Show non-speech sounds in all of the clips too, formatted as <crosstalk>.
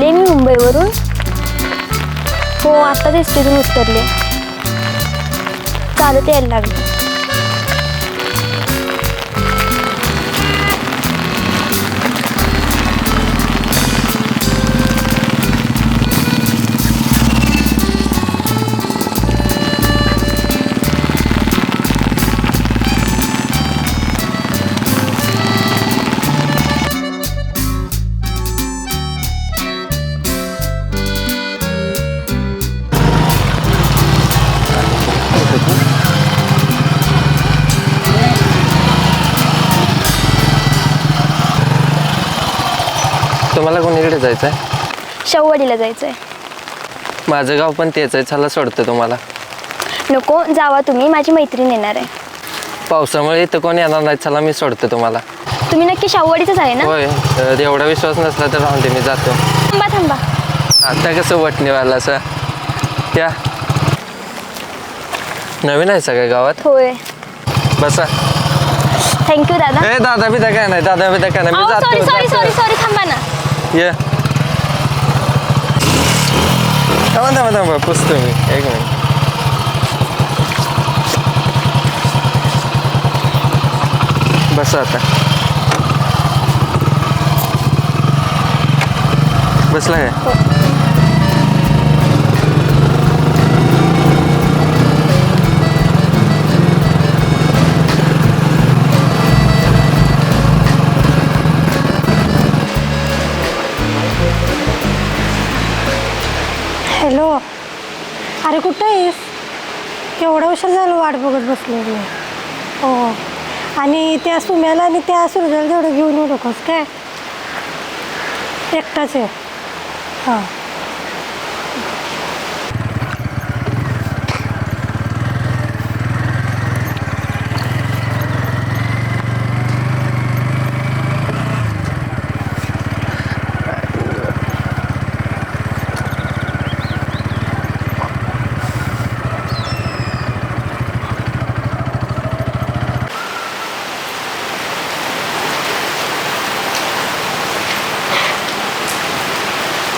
आले मी मुंबईवरून. हो आत्ताच एसटीतून उतरले. चालत यायला लागले. तुम्हाला कोणीकडे जायचं आहे शववाडीला जायचं आहे माझं गाव पण तेच आहे चला सोडतं तुम्हाला. नको जावा तुम्ही माझी मैत्रीण येणार आहे. पावसामुळे इथं कोणी येणार नाही चला मी सोडतो तुम्हाला. तुम्ही नक्की शाहूवाडीचंच आहे ना? होय तर एवढा विश्वास नसला तर राहून दे मी जातो. थांबा थांबा. आता कसं वटणीवाला असं त्या नवीन आहे सगळ्या गावात? होय. बसा. थँक्यू दादा. ए दादा बिदा काय नाही दादा बिदा काय नाही मी सॉरी जातो सॉरी जातो. सॉरी सॉरी थांबा ना. ये थांबा थांबा थांबा पुसतो मी एक मिनिट बसा आता बसला काय अरे कुठं आहेस केवढा उशीर झालं वाट बघत बसलेली. हो. आणि त्या सुम्याला आणि त्या सुरजाला तेवढं घेऊन येऊ नकोस काय? एकटाच आहे. हां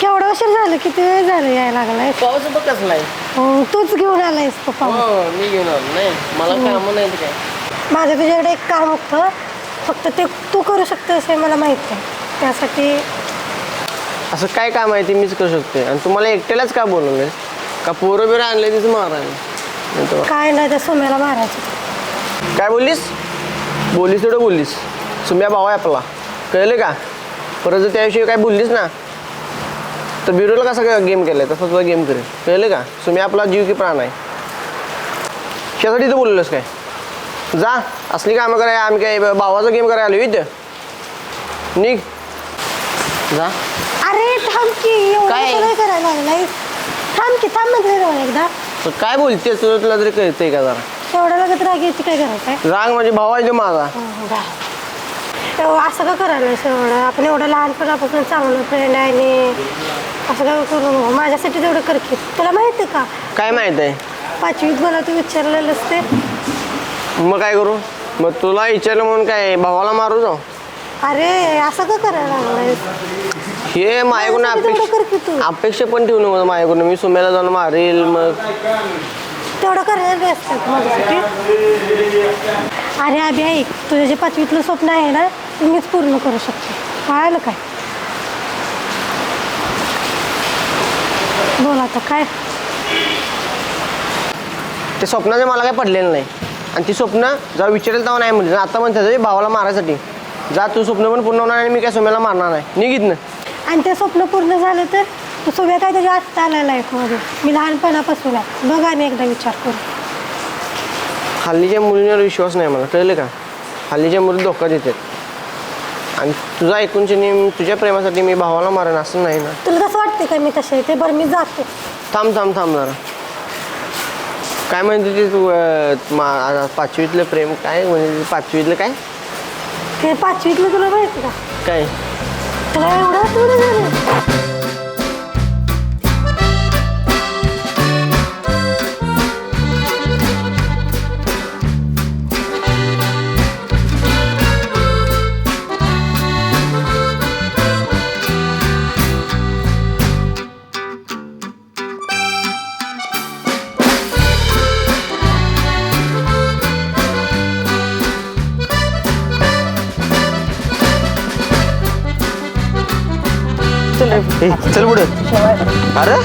केवढा उशीर झालं किती वेळ झालं यायला लागलाय. पाऊस बघ कसला आहे हो तूच घेऊन आलायस पप्पा हो मी घेऊन आलो नाही. मला कामं नाही काय. माझं तुझ्याकडे एक काम होतं. फक्त ते तू करू शकतोस हे मला माहीत आहे. त्यासाठी असं काय काम आहे ते मीच करू शकते. आणि तुम्हाला एकट्यालाच का बोलवलंय? का पोरं बिरं आणले तिचं मारायला? तर काय नाही त्या सुम्याला मारायचं. काय बोललीस? बोललीस तेवढं बोललीस. सुम्या भाव आहे आपला. कळलं का? परत जर त्याविषयी काय बोललीस ना तर बिरोला कसा काय गेम केलाय? तसा तुला गेम करेल. कळलं का? सुम्या आपला जीव की प्राण आहे. त्यासाठी तर बोललोस काय? जा असली कामं कराय आम्ही काय भावाचा गेम करायला आलो इथं? निघ. जा. अरे थांब की एवढं काय? करायला लागलाय. थांब की थांब म्हटलं रे मला एकदा. तर काय बोलतेस तुला तुला तरी कळतंय का जरा? एवढं लगत राग यायची काय करायचं राग म्हणजे भाऊ आहे तो माझा. असं का करायला एवढं? आपण एवढं लहानपणापासून चांगलं फ्रेंड आहे आणि असं काय करू नको. माझ्यासाठी तेवढं कर की. तुला माहिती आहे का? काय माहीत आहे? पाचवीत मला तू विचारलेलंच ते. मग काय करू? मग तुला विचारलं म्हणून काय भावाला मारू जाऊ? अरे असं का करायला लागलाय हे माझ्याकडून माझ्यासाठी तेवढं कर की तू. अपेक्षा अपेक्षा पण ठेवू नको माझ्याकडून. मी सुम्याला जाऊन मारेल मग तेवढं करायला असतात माझ्यासाठी? अरे अभि ऐक. तुझं जे पाचवीतलं स्वप्न आहे ना मीच पूर्ण करू शकते. कळालं काय? बोल आता काय? ते स्वप्नाचे मला काय पडलेलं नाही. आणि ती स्वप्न जेव्हा विचारेल तेव्हा नाही म्हणजे आता म्हणते भावाला मारायसाठी. जा तू स्वप्न पण पूर्ण होणार आणि मी काय सुम्याला मारणार नाही. निघित ना आणि ते स्वप्न पूर्ण झालं तर तू सगळ्या काय त्याच्या आत्ता आला लाईफमध्ये मी लहानपणापासून आहे. बघ आणि एकदा विचार करू हल्लीच्या मुलींवर विश्वास नाही मला. कळलं का? हल्लीच्या मुली धोका देतात. आणि तुझा ऐकूनचे नेम तुझ्या प्रेमासाठी मी भावाला मारेन असं नाही ना. तुला कसं वाटते का मी तसे ते बरं मी जाते. थांब थांब थांब जरा. काय म्हणते ते तू अं, मा- पाचवीतलं प्रेम काय? म्हणजे ते पाचवीतलं काय? ते पाचवीतलं तुला माहिती का? काय? तुला एवढं झालं चल पुढे. अरे?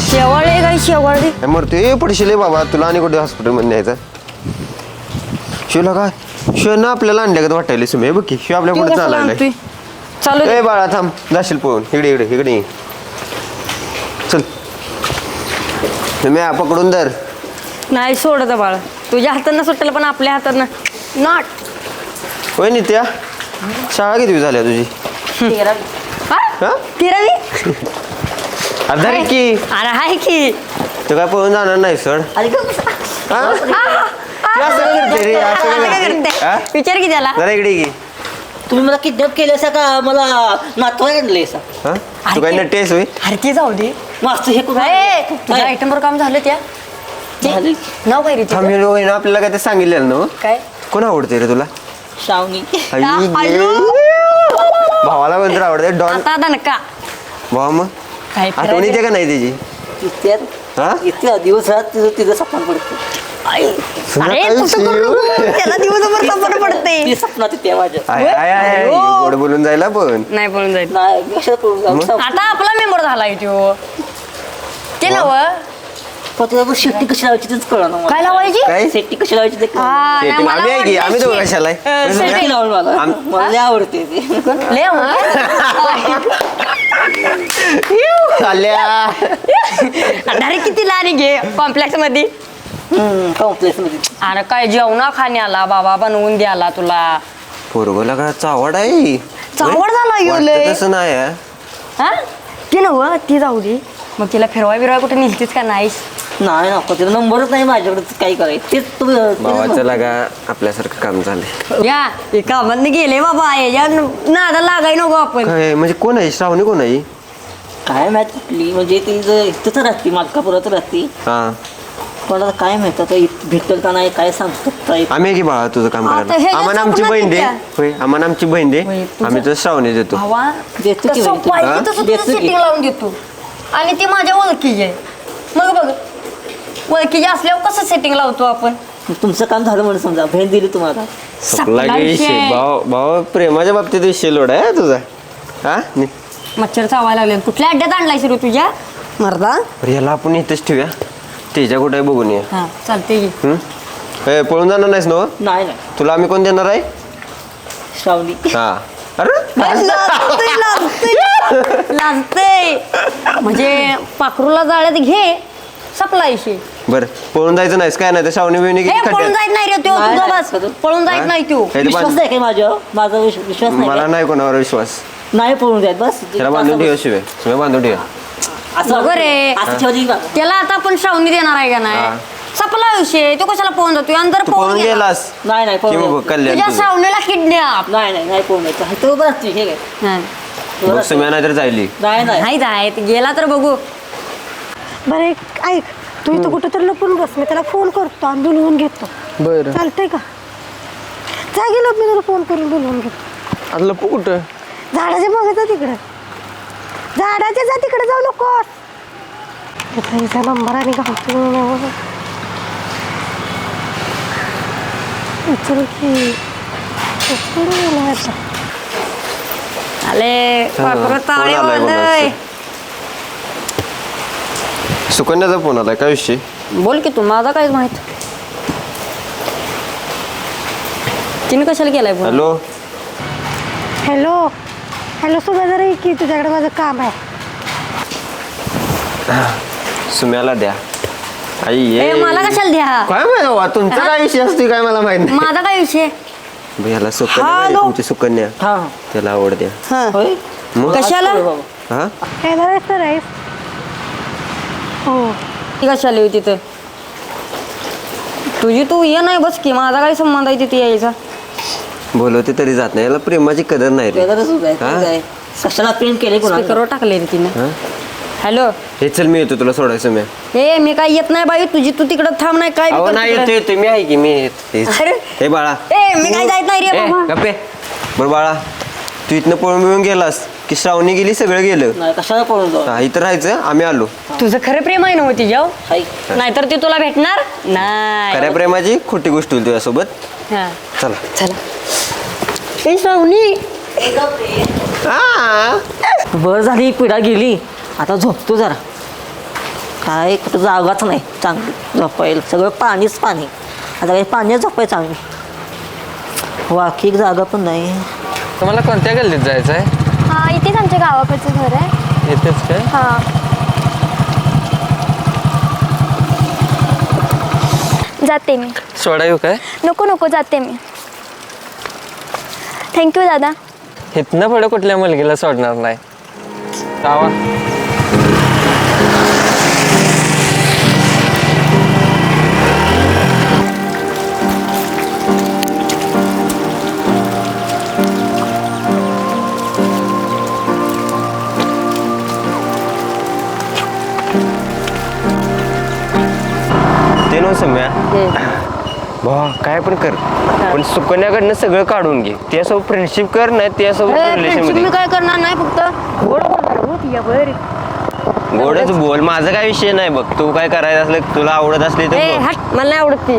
शेवाळे काय शेवाळे? मरतोय. पडशील बाबा. तुला आणि कुठे हॉस्पिटलमध्ये न्यायचं शिवला काय? शिव ना आपल्याला आणल्या वाटायला सुमे. बघ की शिव आपल्या पुढे चालायला चालू दे. ए बाळा थांब. जाशील पळून. इकडे इकडे इकडे. ये. चल. तुम्ही आ, पकडून धर. नाही सोडत बाळ. तुझ्या हातानं सुटेल पण आपल्या हातानं. नॉट होय नित्या. शाळा किती झाल्या तुझी? हा? तिरावी अरे की अरे हाय की तू काय पळून जाणार नाही सर हा? तू असं काय करते रे? असं काय आता काय करते? करते? हा? विचार की त्याला जरा इकडे की तुम्ही मला किडनॅप केलं असं का मला नातवा आणले हा तू काय नट्टी आहेस होय अरे ते जाऊ दे मास्तर हे कुठं ए, तुझ्या? आयटमवर काम झालं त्या ते- झालं. नाव काय रे आहे ना आपल्याला काय ते सांगितलेलं ना हो? काय कोण आवडते रे तुला श्रावणी आई आयो. गे. तर आवडते? डॉन आता दणका. मग. काय आठवण? येते का नाही त्याची इतक्यात? हा? इतक्या दिवसात तिचं तिचं सपन पडतं. आई. सुना अरे काय तसं करू? नको. शिव? त्याला दिवसभर सफर पडते. ती सपनात येते माझ्या आय, आय, आय, आय, गोड बोलून जायला पण. नाही बोलून जाईल नाही जाऊ? आता आपला मेंबर झालाय तो. ते नव पण तुला शेट्टी कशी लावायची तेच. काय लावायची? काय? शेट्टी कशी लावायची ते कळलं. हा, नाही, शेती- मला आम्ही आहे की? वाटलं आम्ही दोघं शे- कशाला अं, आहे? शेती- शेट्टी लावून मला. आम- मला लय आवडते ती. लय आल्या. अरे किती लाणी घे कॉम्प्लेक्समध्ये कॉम्प्लेक्समध्ये अरे काय जेवणा खाण्याला बाबा बनवून द्याला तुला. पोरगोला का चावड आहे. चावड झाला ह्यो वाटतं लय. तसं नाही आहे. हा? ती नव ती जाऊ दे. मग तिला फिरवाय बिरवाय कुठे नेलतीस का नाहीस? नाही नको. तिला नंबरच नाही माझ्याकडे काही करायचं? तेच तुम्ही भावाचं लागा आपल्यासारखं काम झालंय. या ते कामात गेले बाबा याच्या नादा लागाय नको आपण. काय म्हणजे कोण आहे? श्रावणी कोण आहे? काय माहीत कुठली म्हणजे ती जर इथंच राहते मालकापुरात राहते. हा. पण आता काय माहीत आता इथं भेटेल का नाही काय सांगतो काय? आम्ही आहे की बाळा तुझं काम आता करायला हे आम्हाला आमची बहीण दे. त्या. होय आम्हाला आमची बहीण दे. होय, तुझं- आम्ही तुझं श्रावणी देतो. भावा देतो की कसं बाई, पाहिजे हा? तसं देतो तुझं की. लावून देतो. आणि ती माझ्या ओळखीची आहे. मग बघ ओळखीची असल्यावर कसं सेटिंग लावतो आपण? तुमचं काम झालं म्हणून समजा बहीण दिली तुम्हाला. सपला सपला की विषय. विषय. भाव भाव प्रेमाच्या बाबतीत विषय लोड आहे तुझा. हा नि- मच्छर चावायला लागले. कुठल्या अड्ड्यात आणलाय रे तुझ्या? मर्दा? बरं, याला आपण इथंच ठेवूया. त्याच्या कुठे बघून ये. हा चालते की. हं? पळून जाणार नाहीस ना हो? नाही नाही. तुला आम्ही कोण देणार आहे? श्रावणी. हा. अरे? <laughs> म्हणजे पाखरूला जाळ्यात घे. सपला इशे बर पळून जायचं नाहीस काय नाही तर श्रावणी बिवणी किती पळून खड्ड्यात? जायत नाही रे तो नाही, तुझा नाही, बस. कधी? पळून जायत हा? नाही तो हे ते विश्वास बांध- नाही काय माझ्यावर माझा विश्व- विश्वास नाही. मला काय? नाही कोणावर विश्वास. नाही पळून जात बस. त्याला बांधून ठेव शिवे. शिवे बांधून ठेव. असं बरोबर आहे. असं ठेवली का? त्याला आता आपण श्रावणी देणार आहे का हा. नाही सपला विषय तो कशाला पळून जातो जर तू पळून गेला गेलास. नाही नाही पळून. कल्याण तुझ्या तुझं. श्रावणीला किडनॅप नाही नाही नाही पळून जायचं. तो बस हे बघ सुम्या नाही तर जायली. नाही नाही. नाही जायत गेला तर बघू. बरं एक ऐक. तू इथं कुठं तर लपून बस मी त्याला फोन करतो आणि बोलवून घेतो. बरं. चालतंय का? जा गेलो मी तुला फोन करून बोलवून घेतो. आता लपू कुठं? झाडाच्या मागे जा तिकडं. झाडाच्या जा तिकडे जाऊ नकोस. इथं हिचा नंबर आणि घालतो उचल की. उचल आता. आले. आलंय बोलतोय. सुकन्याचा फोन आलाय काय विषय? बोल की तू माझा काहीच माहीत. तिने कशाला केलाय फोन? हॅलो? हॅलो? हॅलो सुद्धा जरा ये की तुझ्याकडे माझं काम आहे. सुम्याला द्या. आई ए ये. मला कशाला द्या? काय माहिती बाबा तुमचा काय विषय असतो काय मला माहीत नाही. माझा काय विषय? भैयाला सुकन्या माहिती, हॅलो. तुमची सुकन्या. हा. त्याला आवड द्या. हा. होय? मग? कशाला. हा. येणार आहेस तर आहेस हो. ती कशाला येऊ तिथं तुझी तू ये नाही बस की माझा काय संबंध आहे तिथे यायचा? बोलवते तरी जात नाही. याला प्रेमाची कदर नाही रे. वेगळंच होत आहे, हा? तेच आहे. कशाला प्रेम केले कोणाला? स्पीकरवर टाकले तिने. हा? हॅलो. हे चल मी येतो तुला सोडायचं सुम्या ए मी काय येत नाही बाई तुझी तू तिकडं थांब नाही काय अहो बी कर नाही तिकडं. येतो येतो मी आहे की मी येत- हे- अरे. हे बाळा. ए मी काय जायत नाही रे ए, बाबा. गप्पे. बरं बाळा. तू इथनं पळून मिळून गेलास. की श्रावणी गेली सगळं गेलं. नाही कशाला पळून जाऊ? हा, इथं राहायचं आम्ही आलो. तुझं खरं प्रेम आहे ना हो तिच्यावर हाय. नाहीतर ती तुला भेटणार नाही. खऱ्या प्रेमाची खोटी गोष्ट होती तुझ्यासोबत. हा. चला. चला. ए श्रावणी. हा. बरं झाली पिढा गेली. आता झोपतो जरा. काय कुठं जागाच नाही. चांगली. झोपायला. सगळं पाणीच पाणी. आता काही पाण्यात झोपायचं आम्ही वाकी एक जागा पण नाही. तुम्हाला कोणत्या गल्लीत जायचं आहे हा इथेच आमच्या गावाकडचं घर आहे. इथेच काय? हा. जाते मी. सोडा येऊ काय? नको नको जाते मी. थँक्यू दादा. इथनं पुढे कुठल्या मुलगीला सोडणार नाही. जावा. सम्या भावा काय पण कर. पण सुकन्याकडनं सगळं काढून घे. त्यासोबत फ्रेंडशिप कर नाही त्यासोबत रिलेशन फ्रेंडशिपमध्ये मी काय करणार नाही फक्त गोड बोलणार हो तिच्या बरं. गोडच बोल. माझा काय विषय नाही बघ. तू काय करायचं असलं तुला आवडत असली ए तर बोल. हट मला नाही आवडत ती.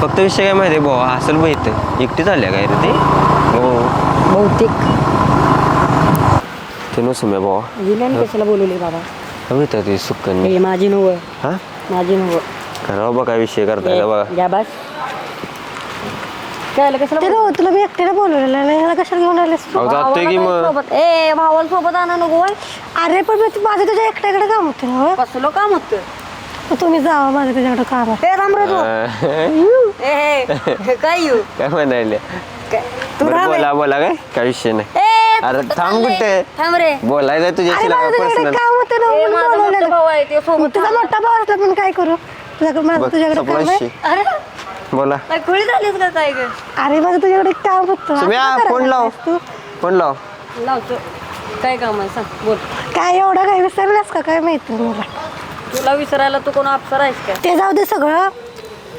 फक्त विषय काय माहिती भावा? असेल बघित एकटी चालल्या काय रे ते? हो. बहुतेक. ते नो सम्या भावा. कशाला बोलवली बाबा? ते सुकन्या. माझी नव. हा? माझी नव. बघा काय विषय करताय बघा. या बस. काय कशाला ते ना तुला मी एकटीला बोलवलेलं नाही ह्याला कशाला घेऊन आलेस? तू? अहो जातोय की भावाला सोबत. ए भावाला सोबत आणा नको होय. अरे पण मी- माझं तुझ्या एकट्याकडे काम होते ना हो. कसलं काम होतं? मग तुम्ही जावा माझं तुझ्याकडे काम आहे. अं, ए ए, काय येऊ काय म्हणायले? काय? तू बरं, राम बोला बोला काय? काय विषय नाही. ए अरे थांब? कुठे? थांब रे. बोलायचं अरे तुझ्याशी माझं तुझ्याकडे पर्सनल काम होतं ना ए, म्हणून माझा मोठा बोलवलेलं. भाऊ आहे ते सोबत तुझा मोठा भाऊ असला पण काय करू? तुझ्याकडे माझं तुझ्याकडे काम आहे? अरे बोला. काय खुळी झालीस का काय ग? अरे माझं तुझ्याकडे काम होतं. असं सुम्या का फोन लाव. लागलास तू? फोन लाव. लावतो. काय काम आहे सांग बोल. काय एवढं काय विसरलास का? काय माहिती मला. तुला विसरायला तू कोण अप्सर आहेस काय? ते जाऊ दे सगळं.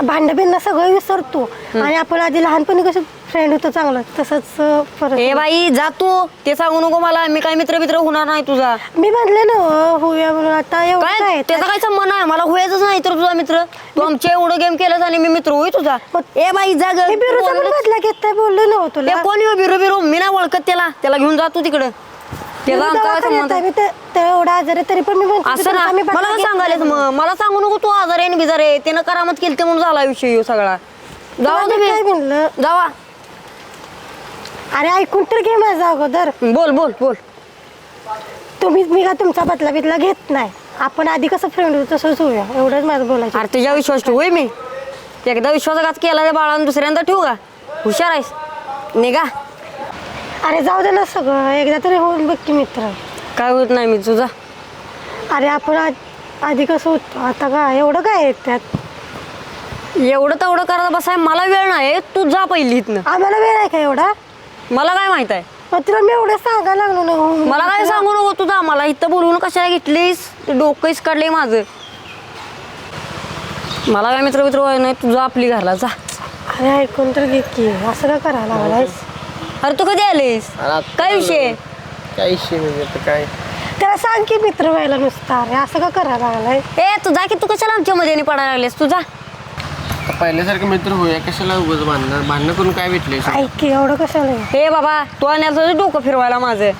भांडं बिंड सगळं विसरतो. आणि आपण आधी लहानपणी कसं फ्रेंड होतो चांगलं तसंच अं, परत ए बाई जा तू. ते सांगू नको मला. मी काय मित्र मित्र होणार नाही तुझा. मी म्हणले ना हो, होऊया म्हणून आता एवढं काय? काय? त्याचा काय संबंध आहे? मला व्हायचंच नाही तर तुझा मित्र. तू आमच्या एवढं गेम केलं आणि मी मित्र होई तुझा. ए बाई जा ग. मी बिरूचा पण बदला घेत नाही बोललो ना. हो तुला कोण येऊ बिरो बिरो? मी नाही ओळखत त्याला. त्याला घेऊन जा तू तिकडं. त्याला एवढा आजार आहे तरी पण मी असं ना. मला नाही. मग. मला सांगू नको तू आजारी आहे बिजार आहे. त्यानं करामत केली ते म्हणून झाला विषय सगळा. जावा तुम्ही. म्हणलं? जावा. अरे ऐकून तर घे माझा अगोदर. बोल बोल बोल. तुम्ही मी का तुमचा बदला बिदला घेत नाही? आपण आधी कसं फ्रेंड होतो तसंच होऊया एवढंच माझं बोलायचं. अरे तुझ्या विश्वास ठेवू होय मी. एकदा विश्वासघात केला त्या बाळानं दुसऱ्यांदा ठेवू का? हुशार आहेस. निघा. अरे जाऊ दे ना सगळं. एकदा तरी होऊन बघ की मित्र. काय होत नाही मी तुझा अरे आपण आ- आधी कसं होतो? आता काय एवढं काय आहे त्यात? एवढं तेवढं करत बसाय मला वेळ नाही. तू जा पहिली इथनं. आम्हाला वेळ आहे का एवढा? मला काय माहीत आहे? मग तुला मी एवढं सांगायला लागलो ना हो. मला काय सांगू नको तुझा? मला इथं बोलवून कशाला घेतलीस? ते डोकंच काढले माझं. मला काय मित्र मित्र व्हाय नाही तुझा आपली घरला जा. अरे ऐकून तर घे की. असं का करायला लागलायस? अरे तू कधी आलीस? काय विषय? काय विषय म्हणजे आता काय? त्याला सांग की मित्र व्हायला नुसता. अरे असं का करायला लागलाय ए तू जा की तू कशाला आमच्या मध्ये पडायला लागलीस? तुझा आता पहिल्यासारखं मित्र होऊया. कशाला उगाच भांडणं? भांडणं करून काय भेटले ऐक की एवढं कशाला? आहे? हे बाबा तू आणि तुझं डोकं फिरवायला माझं.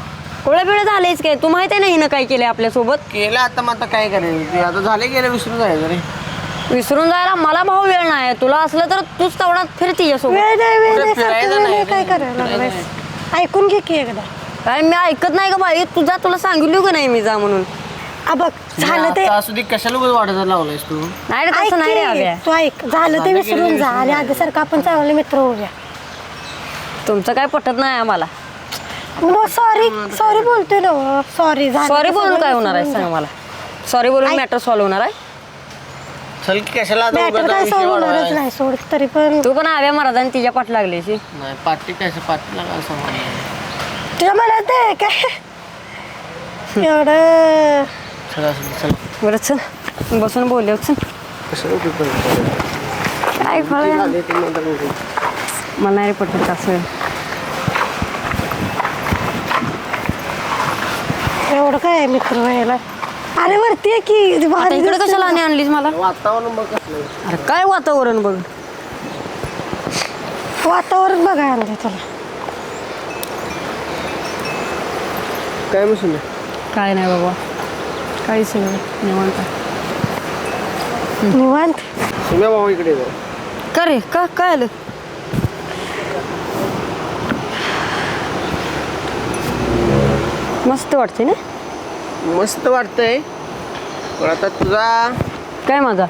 कोळ्या पिढे झालेच काय? तू माहिती आहे ना हिनं काय केलंय आपल्यासोबत? केलं आता मग आता काय करायचं ते आता झाले गेलं विसरून जायचं रे. विसरून जायला मला भाऊ वेळ नाही. तुला असलं तर तूच तेवढा फिरती यासोबत वेळ नाही वेळ नाही फिरायला सारखं वेळ नाही नाही. काय रे, करायला लागलायस? ऐकून घे की एकदा. काय मी ऐकत नाही का बाई. तुझा तुला सांगितलं का नाही मी जा म्हणून. आ बघ झालं ते आता असू दे कशाला उगाच लावलायस तू? नाही रे ऐक तसं नाही रे की, हव्या तू ऐक झालं ते विसरून जा. आणि आधी सारखं आपण चांगले मित्र होऊया. तुमचं काय पटत नाही आम्हाला. सॉरी सॉरी बोलतोय ना सॉरी सॉरी बोलून काय होणार आहे सांग मला. सॉरी बोलून. मॅटर सॉल्व्ह होणार आहे? चल की कशाला आता मॅटर उगाच काय विषय सॉल्व होणारच वाढवायचा? नाही सोड तरी पण तू पण हव्या महाराजांनी तिच्या पाठ लागलीशी नाही पाठी काय पाठीला काय संबंध तुझ्या मनात आहे काय एवढं चल असू दे, चल. बरं चल. बसून बोलले चल? काय फळ? झाले ते नंतर बघू. मला नाही रे पटत असं. एवढं काय मित्र व्हायला? अरे वरती आहे की. भारी इकडे दिसतं. कशाला आणि आणलीस मला? वातावरण बघ कसलं अरे काय वातावरण बघ? वातावरण बघायला आणलंय तुला काय सुम्या काय नाही बाबा. काहीच नाही निवांत. निवांत? सुम्या भाऊ इकडे ये जरा. का रे? का? काय आलं? मस्त वाटते ना? मस्त वाटतंय. पण आता तुझा काय माझा?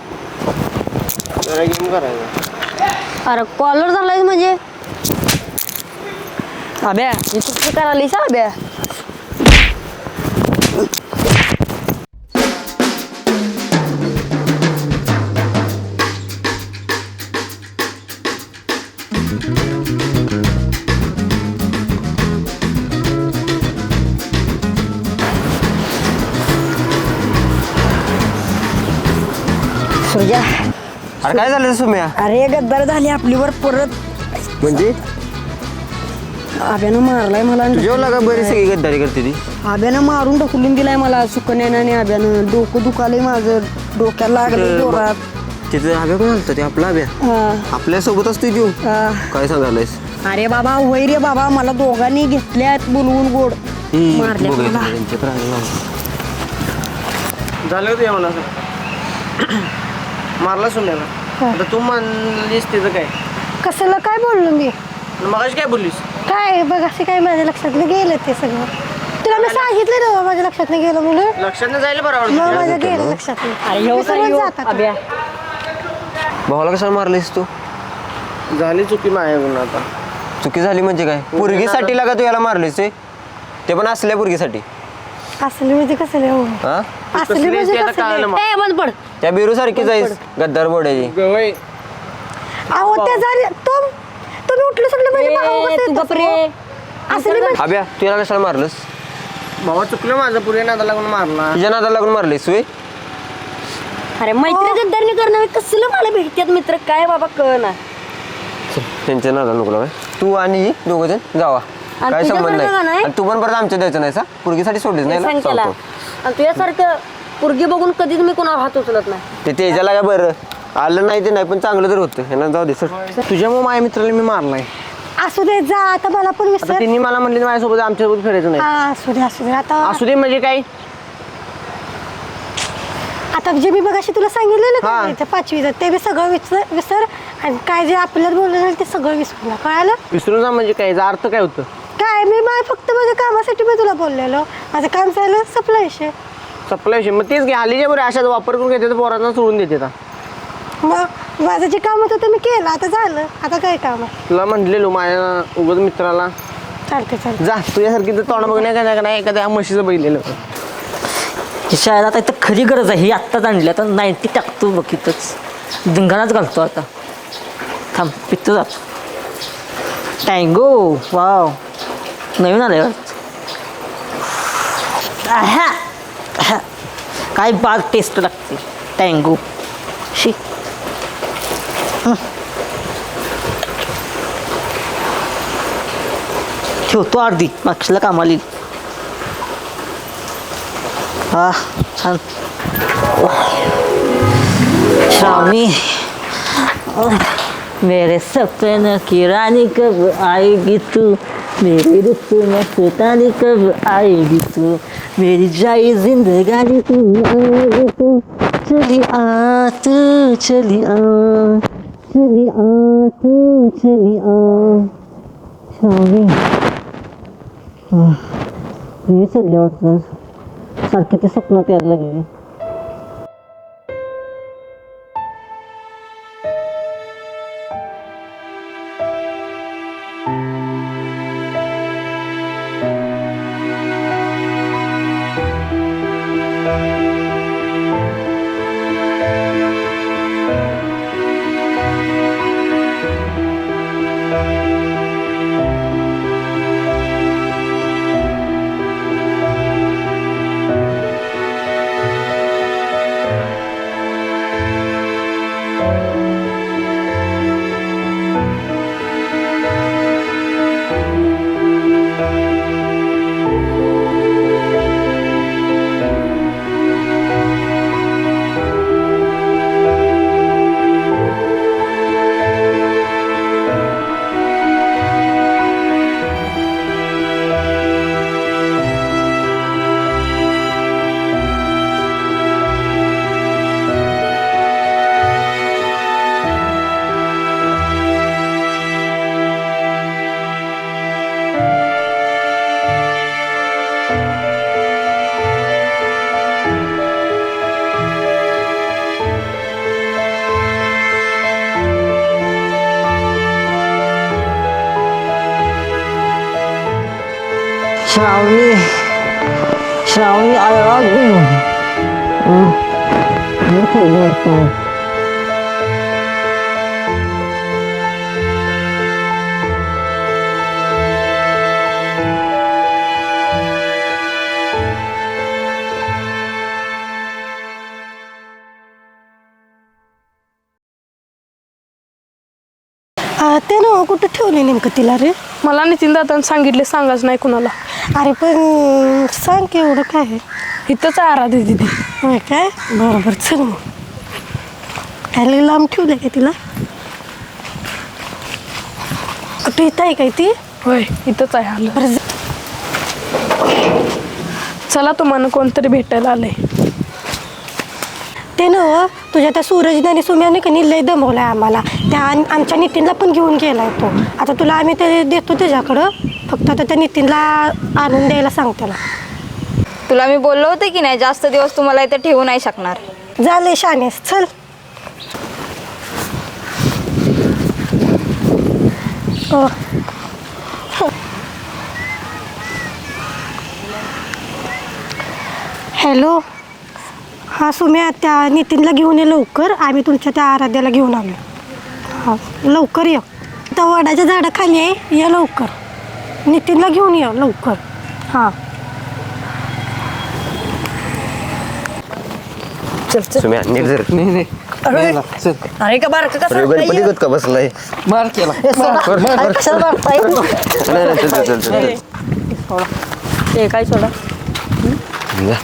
जरा गेम करायचा. अरे कॉलर झालाय म्हणजे. अभ्या मी चुकी करायला सा अभ्या? अरे काय झालं सुम्या? अरे गद्दार झाली आपलीवर परत. म्हणजे? आब्यानं मारलाय मला. आणि तुझ्यावर लागा बरी सगळी गद्दारी करते ती? आब्यानं मारून ढकलून दिलाय मला सुकन्यानं आणि आब्यानं. डोकं दुखालंय माझं. डोक्याला लागले जोरात. तिथं हव्या कोण आलतं? ते आपला हव्या हा, आपल्यासोबत असतोय तू हा. काय सांगायलायस? अरे बाबा वै रे बाबा. मला दोघांनी घेतल्यात बोलवून गोड. मला. झालं का तुझ्या मला मारला सुम्याला आता तू म्हणलीस तिचं काय? कसलं काय बोललो मी? मगाशी काय बोललीस? काय बघ असं काय माझ्या लक्षात गेलं ते सगळं. तुला मी सांगितलं ना माझ्या लक्षात गेलं म्हणून. लक्षात जायला बरं मग माझ्या गेलं लक्षात अरे ह्यो काय विसरून ह्यो? जातात. अभ्या. भावाला कशाला मारलीस तू? झाली चुकी माझ्याकडून आता. चुकी झाली म्हणजे काय? पुरगीसाठी लागा तू याला मारलीस ते ते पण असल्या पुरगीसाठी. असली म्हणजे कसं हो हा? असली कसली म्हणजे कसं. ए बंद पड. त्या बिरू सारखी जाईस गद्दार बोड्याची. गवय अहो त्या झाली तो तुम्ही उठलं कसं अभ्या तू याला कशाला मारलंस? भावा चुकलं माझं पुरे नादा लागून मारला. तुझ्या नादाला लागून मारलीस वे अरे मैत्री गद्दारनी करणं कसलं मला भेटतात मित्र? काय बाबा कळ ना त्यांच्या नादाला नको लावाय तू आणि ही दोघं जण जावा. आणि काय संबंध नाही? आणि तू पण परत आमच्या द्यायचं नाही सा पुरगीसाठी सोडलीस नाही सांग ना त्याला. सांगतो. आणि तुझ्यासारखं पुरगी बघून कधीच मी कोणावर हात उचलत नाही. ते तेजाला काय बरं? आलं नाही ते नाही पण चांगलं तर होतं. ह्यांना जाऊ दे सर. तुझ्यामुळे माझ्या मित्राला मी मारलाय. असू दे जा. आता मला पण आता विसर त्यांनी मला म्हणले माझ्यासोबत आमच्यासोबत फिरायचं नाही. हा असू दे असू दे. आता असू दे म्हणजे काय? आता जे मी बघाशी तुला सांगितलेलं हा. का इथे पाचवीचं ते बी सगळं विसर विसर आणि काय जे आपल्याला बोललं जाईल ते सगळं विसरलं कळालं? विसरून जा म्हणजे काय? याचा अर्थ काय होतं? काय? मी मा फक्त माझ्या कामासाठी मी तुला बोललेलो. माझं काम झालं संपलं विषय. सप्लाय मग तेच घे हल्लीच्या बरं अशाच वापर करून घेते तर पोरांना सोडून देते आता. मग माझं जे काम होतं ते मी केलं आता झालं. आता काय काम आहे? तुला म्हटलेलो माझ्या उगत मित्राला. चालते चालते जा तुझ्यासारखी तर तोंड बघण्या का नाही एखाद्या म्हशीचं बैलेलं ही शाळेत आता इथं खरी गरज आहे ही आत्ताच आणली. आता नाईन्टी टाकतो बघ इथंच. धिंगाणाच घालतो आता. थांब पित्त जातो. टँगो वाव नवीन. आहा, आहा. <laughs> काय बाग टेस्ट लागते. टँगो शी. ठेवतो अर्धी. मागच्याला कामाला येईल. हा छान. श्रावणी. मेरे सपन की रानी कब आएगी तू? मेरी रुत में सुतानी कब आएगी तू? मेरी जाई जिंदगानी तू आएगी तू। चली आ तू चली आ। चली आ तू चली आ। श्रावणी हे सगळे वाटतं सारखे ते स्वप्न यायला लागले श्रावणी श्रावणी आवाज आ, ते ना कुठं ठेवले नेमकं तिला रे मला नितीन दादांनी सांगितले सांगाच नाही कुणाला अरे पण सांग की एवढं काय आहे? इथंच आहे आराधी दिदी. होय काय? बरं बरं चल मग. काय लई लांब ठेवलं काय तिला? कुठे इथं आहे काय ती? होय इथंच आहे आलं बरं जा. चला तुम्हाला कोणतरी भेटायला आलंय. ते ना तुझ्या त्या सूरजने आणि सुम्याने का नाही लय दमवलाय आम्हाला. त्या आम- आमच्या नितीनला पण घेऊन गेलाय तो. आता तुला आम्ही ते देतो त्याच्याकडं. फक्त आता त्या नितीनला आणून द्यायला सांग त्याला तुला मी बोललो होते की नाही जास्त दिवस तुम्हाला इथे ठेवू नाही शकणार. झाले शानेस चल. अ. हॅलो. हां सुम्या त्या नितीनला घेऊन ये लवकर आम्ही तुमच्या त्या आराध्याला घेऊन आलो हां लवकर ये. त्या वडाच्या झाडाखाली आहे ये लवकर. नितीनला घेऊन ये लवकर. हां. सुम्या नीट जर अरे. का बारक अरे गणपती गत का बसलाय? मार केला. बर, बर, बर. नाही, नाही, चल, चल, चल, चल. ते काय सोडा? जा.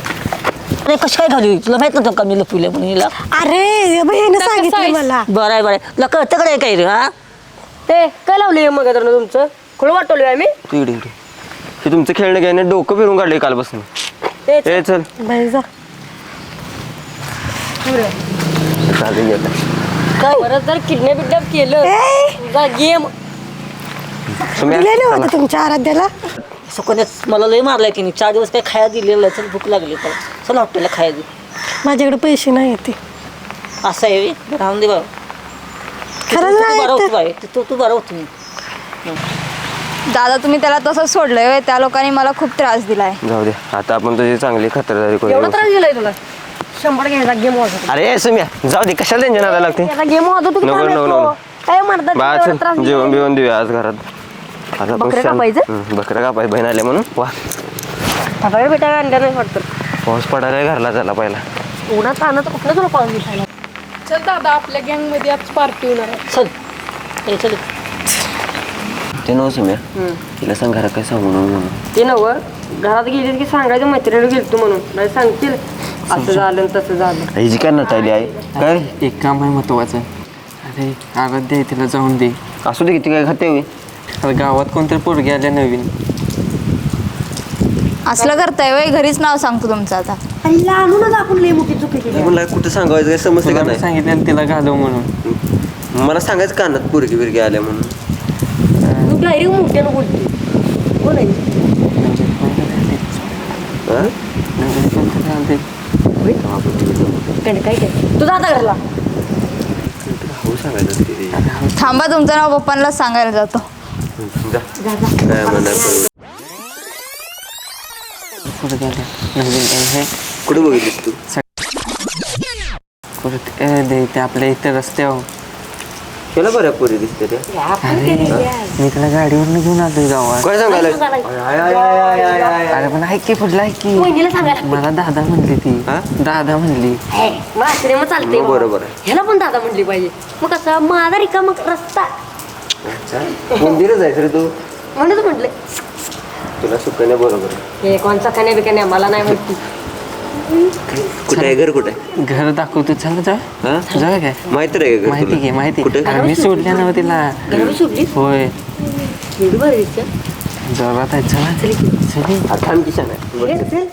अरे कसं काय घालू तुला माहीत नव्हतं का मी लपविले म्हणून हिला? अरे बहिणी सांगितलं मला. बरं आहे बरं. आहे तुला कळतं का काय रे हा? ते काय लावले मग तुमचं? खुलं वाटवलं आम्ही तू इकडे इकडे. हे तुमचं खेळणं घ्यायने डोकं फिरून काढले कालपासून. ए चल. बाई जा. चालेल गेलं परत जर किडनॅप बिडनॅप केलं ए! तुझा गेम. चला. तुमच्या आराध्याला. सुकन्यात मला लय मारलाय तिने. चार दिवस काही खायला दिलेलं नाही चल भूक लागली त्याला. चल हॉटेलला खायला दे. माझ्याकडे पैसे नाही येते असं आहे. राहून दे बाबा. खरंच तू नाही बरं येत. होतो बाई. तू तू बरं होतो. दादा तुम्ही त्याला तसं सोडलंय होय. त्या लोकांनी मला खूप त्रास दिलाय. जाऊ दे आता आपण तुझी चांगली खतरदारी एवढा करू त्रास दिलाय तुला? शंभर घ्यायचा गेम वाजवतो. अरे सुम्या जाऊ दे कशाला टेन्शन आता लागते? गेम वाजवतो की नको, थांब नको, येतो. नको. काय म्हणतात बा एवढा चल त्रास जेवण? बिवण देऊया आज घरात. आज आपण बकरं शांत- कापायचं? हं, बकरं कापायचं. बहीण आल्या म्हणून. वा. आता काय भेटायला अंड्या नाही वाटतं. पाऊस पडायला घरला झाला पहिला. उन्हात आणत कुठलं तुला पाऊस दिसायला? चल दादा आपल्या गँगमध्ये आज पार्टी होणार आहे. चल. चल. ते नव सुम्या तिला सांग घरात काय सांगू नको म्हणून. ते नव घरात गेली की सांगायचं मैत्रिणी गेलतो म्हणून. नाही सांगतील. असं झालं आणि तसं झालं. ही जी काय नटायली आहे काय? एक काम आहे महत्वाचं. अरे आराध्य आहे तिला जाऊन दे. असू दे किती काय खाते होई आता गावात कोणतरी पोरगे आल्या नवीन. असलं करताय वय घरीच नाव सांगतो तुमचं आता. आणि आणूनच आपण मोठी चुकी केली. मला कुठं सांगायचं काय समजते तुला का मी नाही? सांगितलं तिला घालव म्हणून. मला सांगायचं कानात पोरगी बिरगी आल्या म्हणून. डायरेक्ट मोठ्यानं बोलते हो नाही? हा? काय काय घरला हो ते. थांबा तुमचं नाव पप्पांना सांगायला जातो. हे कुठे बघितलीस तू? आपल्या इथे रस्त्यावर केला बऱ्या पोरी दिसते त्या मी त्याला गाडीवरनं घेऊन आलोय गावात. काय सांगायला आय, आय, आय, आय, आय, आय, आय. अरे पण ऐक की पुढला ऐक की. मला दादा म्हणली ती. हा? दादा म्हणली. मग मग चालते मग बरोबर आहे. ह्याला पण दादा म्हणली पाहिजे. मग कसं माझा रिकामा रस्ता. अच्छा. मंदिरच आहे रे तू? म्हणून म्हटले. तुला सुकण्या बरोबर आहे. हे कोणचा खाण्या बिकाण्या मला नाही माहिती कुठे आहे? घर कुठे घर दाखवतो. चल जा हा? जा काय? माहिती आहे का माहिती? घे माहिती. कुठे? मी सोडल्या ना तिला. होय. जोरात आहे चला. चल आता थांब की शान आहे. बघ. चल.